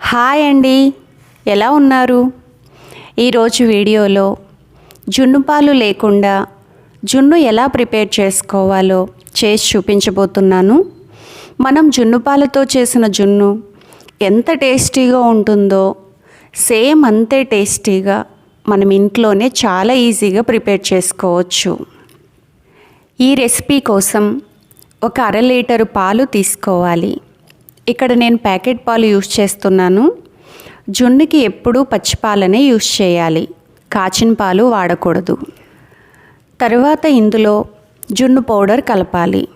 Hi అండి. ఎలా ఉన్నారు? ఈరోజు వీడియోలో జున్ను పాలు లేకుండా జున్ను ఎలా ప్రిపేర్ చేసుకోవాలో చేసి చూపించబోతున్నాను. మనం జున్ను పాలతో చేసిన జున్ను ఎంత టేస్టీగా ఉంటుందో సేమ్ అంతే టేస్టీగా మనం ఇంట్లోనే చాలా ఈజీగా ప్రిపేర్ చేసుకోవచ్చు. ఈ రెసిపీ కోసం ఒక అర లీటరు పాలు తీసుకోవాలి. ఇక్కడ నేను ప్యాకెట్ పాలు యూస్ చేస్తున్నాను. జున్నుకి ఎప్పుడూ పచ్చిపాలనే యూస్ చేయాలి. కాచిన పాలు వాడకూడదు. తరువాత ఇందులో జున్ను పౌడర్ కలపాలి.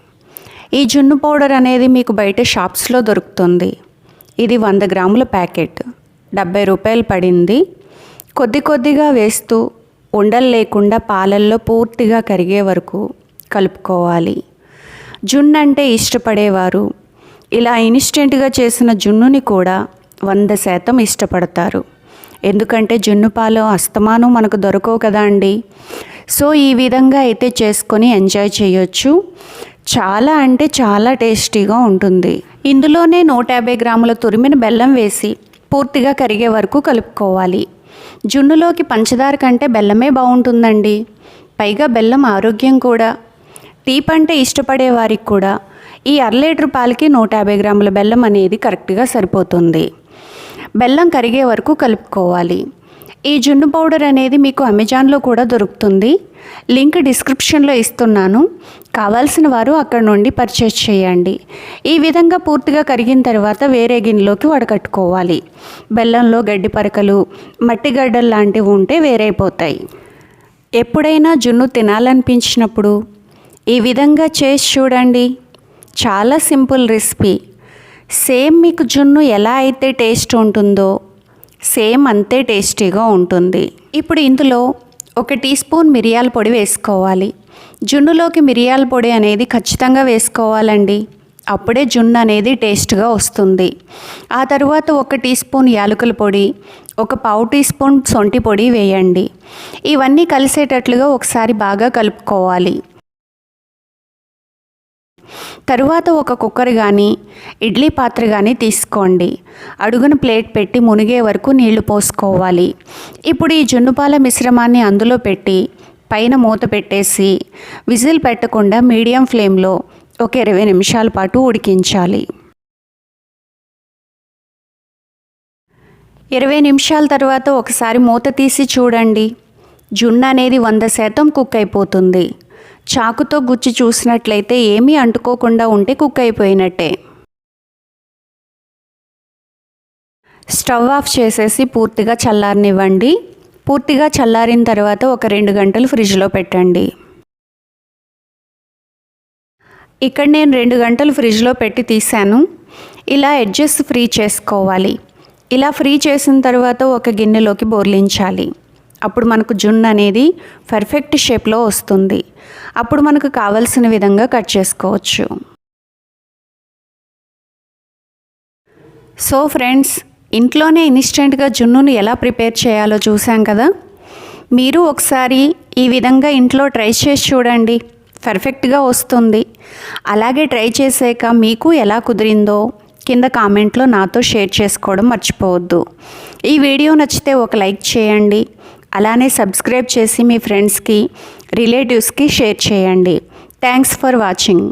ఈ జున్ను పౌడర్ అనేది మీకు బయట షాప్స్లో దొరుకుతుంది. ఇది వంద గ్రాముల ప్యాకెట్. డెబ్బై రూపాయలు పడింది. కొద్ది కొద్దిగా వేస్తూ ఉండలు లేకుండా పాలల్లో పూర్తిగా కరిగే వరకు కలుపుకోవాలి. జున్ను అంటే ఇష్టపడేవారు. ఇలా ఇన్స్టెంట్గా చేసిన జున్నుని కూడా వంద శాతం ఇష్టపడతారు. ఎందుకంటే జున్ను పాలు అస్తమానం మనకు దొరకవు కదా అండి. సో ఈ విధంగా అయితే చేసుకొని ఎంజాయ్ చేయొచ్చు. చాలా అంటే చాలా టేస్టీగా ఉంటుంది. ఇందులోనే నూట యాభై గ్రాముల తురిమిన బెల్లం వేసి పూర్తిగా కరిగే వరకు కలుపుకోవాలి. జున్నులోకి పంచదార కంటే బెల్లమే బాగుంటుందండి. పైగా బెల్లం ఆరోగ్యం కూడా. టీప్ అంటే ఇష్టపడే వారికి కూడా ఈ అర లీటర్ పాలకి నూట యాభై గ్రాముల బెల్లం అనేది కరెక్ట్గా సరిపోతుంది. బెల్లం కరిగే వరకు కలుపుకోవాలి. ఈ జున్ను పౌడర్ అనేది మీకు అమెజాన్లో కూడా దొరుకుతుంది. లింక్ డిస్క్రిప్షన్లో ఇస్తున్నాను. కావాల్సిన వారు అక్కడ నుండి పర్చేస్ చేయండి. ఈ విధంగా పూర్తిగా కరిగిన తర్వాత వేరే గిన్నెలోకి వడకట్టుకోవాలి. బెల్లంలో గడ్డి పరకలు మట్టి గడ్డలు లాంటివి ఉంటే వేరైపోతాయి. ఎప్పుడైనా జున్ను తినాలనిపించినప్పుడు ఈ విధంగా చేసి చూడండి. చాలా సింపుల్ రెసిపీ. సేమ్ మీకు జున్ను ఎలా అయితే టేస్ట్ ఉంటుందో సేమ్ అంతే టేస్టీగా ఉంటుంది. ఇప్పుడు ఇందులో ఒక టీ స్పూన్ మిరియాల పొడి వేసుకోవాలి. జున్నులోకి మిరియాల పొడి అనేది ఖచ్చితంగా వేసుకోవాలండి. అప్పుడే జున్ను అనేది టేస్ట్గా వస్తుంది. ఆ తర్వాత ఒక టీ స్పూన్ యాలకుల పొడి ఒక పావు టీ స్పూన్ సొంటి పొడి వేయండి. ఇవన్నీ కలిసేటట్లుగా ఒకసారి బాగా కలుపుకోవాలి. తరువాత ఒక కుక్కర్ కానీ ఇడ్లీ పాత్ర కానీ తీసుకోండి. అడుగున ప్లేట్ పెట్టి మునిగే వరకు నీళ్ళు పోసుకోవాలి. ఇప్పుడు ఈ జున్నుపాల మిశ్రమాన్ని అందులో పెట్టి పైన మూత పెట్టేసి విజిల్ పెట్టకుండా మీడియం ఫ్లేమ్లో ఒక ఇరవై నిమిషాల పాటు ఉడికించాలి. ఇరవై నిమిషాల తర్వాత ఒకసారి మూత తీసి చూడండి. జున్ను అనేది వంద శాతం కుక్ అయిపోతుంది. చాకుతో గుచ్చి చూసినట్లయితే ఏమీ అంటుకోకుండా ఉంటే కుక్ అయిపోయినట్టే. స్టవ్ ఆఫ్ చేసేసి పూర్తిగా చల్లారనివ్వండి. పూర్తిగా చల్లారిన తర్వాత ఒక రెండు గంటలు ఫ్రిడ్జ్లో పెట్టండి. ఇక్కడ నేను రెండు గంటలు ఫ్రిడ్జ్లో పెట్టి తీసాను ఇలా ఎడ్జెస్ ఫ్రీ చేసుకోవాలి. ఇలా ఫ్రీ చేసిన తర్వాత ఒక గిన్నెలోకి బోర్లించాలి. అప్పుడు మనకు జున్ను అనేది పర్ఫెక్ట్ షేప్లో వస్తుంది. అప్పుడు మనకు కావలసిన విధంగా కట్ చేసుకోవచ్చు. సో ఫ్రెండ్స్ ఇంట్లోనే ఇన్స్టెంట్గా జున్నును ఎలా ప్రిపేర్ చేయాలో చూసాం కదా? మీరు ఒకసారి ఈ విధంగా ఇంట్లో ట్రై చేసి చూడండి. పర్ఫెక్ట్గా వస్తుంది. అలాగే ట్రై చేసాక మీకు ఎలా కుదిరిందో కింద కామెంట్లో నాతో షేర్ చేసుకోవడం మర్చిపోవద్దు. ఈ వీడియో నచ్చితే ఒక లైక్ చేయండి. అలానే సబ్స్క్రైబ్ చేసి మీ ఫ్రెండ్స్కి రిలేటివ్స్కి షేర్ చేయండి. Thanks for watching.